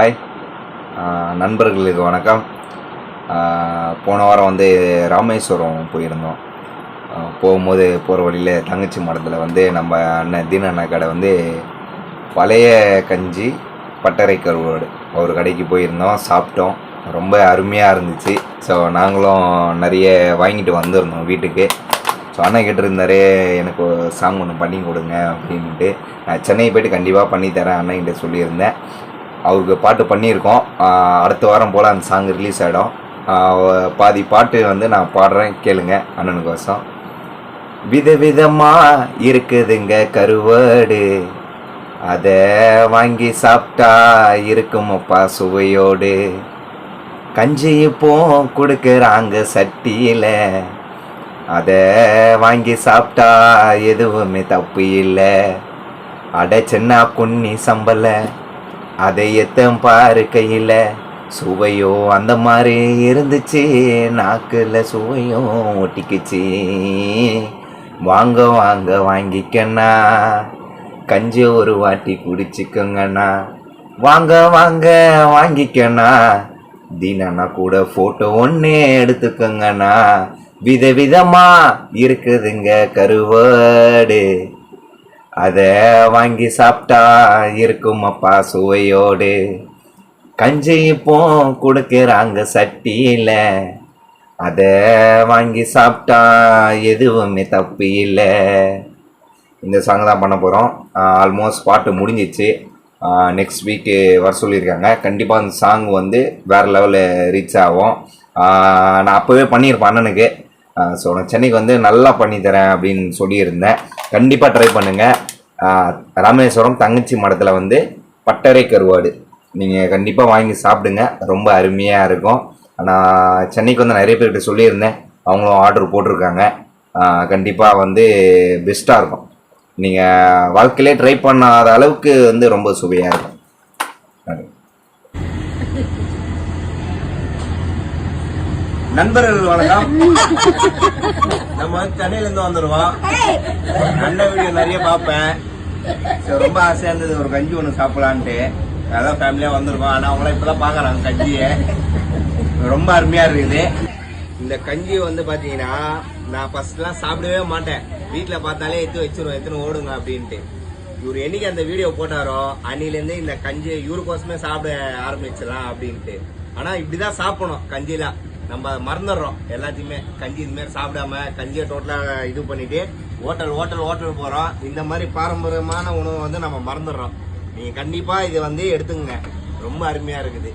Hi நண்பர்களுக்கு வணக்கம். போன வாரம் வந்து ராமேஸ்வரம் போயிருந்தோம். போகும்போது போகிற வழியில் தங்கச்சி மடத்தில் வந்து நம்ம அண்ணன் தீன அண்ணா கடை வந்து பழைய கஞ்சி பட்டறை கருவாடு ஒரு கடைக்கு போயிருந்தோம் சாப்பிட்டோம். ரொம்ப அருமையாக இருந்துச்சு. ஸோ நாங்களும் நிறைய வாங்கிட்டு வந்திருந்தோம் வீட்டுக்கு. ஸோ அண்ணன் கேட்டிருந்தாரு எனக்கு சாங் ஒன்று பண்ணி கொடுங்க அப்படின்ட்டு. நான் சென்னை போயிட்டு கண்டிப்பாக பண்ணித்தரேன் அண்ணன் அண்ணன்கிட்ட சொல்லியிருந்தேன். அவருக்கு பாட்டு பண்ணியிருக்கோம். அடுத்த வாரம் போல் அந்த சாங் ரிலீஸ் ஆகிடும் பாதி பாட்டு வந்து நான் பாடுறேன். கேளுங்க அண்ணனுக்கோசம் விதவிதமாக இருக்குதுங்க கருவாடு. அதை வாங்கி சாப்பிட்டா இருக்குமப்பா சுவையோடு. கஞ்சி இப்போ கொடுக்குறாங்க சட்டியில். அதை வாங்கி சாப்பிட்டா எதுவுமே தப்பு இல்லை. அட சின்ன குன்னி சம்பல அதை எத்தம் பாரு கையில் சுவையோ அந்த மாதிரி இருந்துச்சு. நாக்கில் சுவையும் ஒட்டிக்குச்சு. வாங்க வாங்க வாங்கிக்கண்ணா. கஞ்சி ஒரு வாட்டி குடிச்சிக்கோங்கண்ணா. வாங்க வாங்க வாங்கிக்கண்ணா. தினனா கூட ஃபோட்டோ ஒன்று எடுத்துக்கோங்கண்ணா. விதவிதமாக இருக்குதுங்க கருவாடு. அதை வாங்கி சாப்பிட்டா இருக்கும் அப்பா சுவையோடு. கஞ்சி இப்போ கொடுக்குறாங்க சட்டியில். அதை வாங்கி சாப்பிட்டா எதுவுமே தப்பு இல்லை. இந்த சாங் தான் பண்ண போகிறோம் ஆல்மோஸ்ட் பாட்டு முடிஞ்சிச்சு. நெக்ஸ்ட் வீக்கு வர சொல்லியிருக்காங்க. கண்டிப்பாக அந்த சாங் வந்து வேறு லெவலில் ரீச் ஆகும். நான் அப்போவே பண்ணியிருப்பேன் அண்ணனுக்கு. ஸோ நான் சென்னைக்கு வந்து நல்லா பண்ணித்தரேன் அப்படின்னு சொல்லியிருந்தேன். கண்டிப்பாக ட்ரை பண்ணுங்கள் ராமேஸ்வரம் தங்கச்சி மடத்தில் வந்து பட்டறை கருவாடு. நீங்கள் கண்டிப்பாக வாங்கி சாப்பிடுங்க. ரொம்ப அருமையாக இருக்கும். நான் சென்னைக்கு வந்து நிறைய பேர்கிட்ட சொல்லியிருந்தேன். அவங்களும் ஆர்டர் போட்டிருக்காங்க. கண்டிப்பாக வந்து பெஸ்ட்டாக இருக்கும். நீங்கள் வாழ்க்கையிலே ட்ரை பண்ணாத அளவுக்கு வந்து ரொம்ப சுவையாக இருக்கும். நண்பர்கள் வணக்கம் நம்ம வந்து சென்னையில இருந்து வந்துருவோம் அண்ணன் வீடியோ நிறைய பார்ப்பேன். ரொம்ப ஆசையா இருந்தது ஒரு கஞ்சி ஒன்று சாப்பிடலான்ட்டு. அதான் ஃபேமிலியா வந்திருக்கோம். ஆனா அவங்களாம் இப்பதான் பாக்குறாங்க கஞ்சியை. ரொம்ப அருமையா இருக்குது. இந்த கஞ்சி வந்து பாத்தீங்கன்னா நான் ஃபர்ஸ்ட்லாம் சாப்பிடவே மாட்டேன். வீட்ல பார்த்தாலே எடுத்து வச்சிருவோம் எத்தனை ஓடுங்க அப்படின்ட்டு. இவர் என்னைக்கு அந்த வீடியோ போட்டாரோ அன்னிலேருந்து இந்த கஞ்சி இவருக்கோசமே சாப்பிட ஆரம்பிச்சிடலாம் அப்படின்ட்டு. ஆனா இப்படிதான் சாப்பிடணும் கஞ்சிலாம். நம்ம மறந்துடுறோம். எல்லாத்தையுமே கஞ்சி இதுமாரி சாப்பிடாம கஞ்சியை டோட்டலாக இது பண்ணிட்டு ஹோட்டல் ஹோட்டல் ஹோட்டல் போகிறோம் இந்த மாதிரி பாரம்பரியமான உணவை வந்து நம்ம மறந்துடுறோம். நீங்கள் கண்டிப்பாக இதை வந்து எடுத்துங்க ரொம்ப அருமையாக இருக்குது.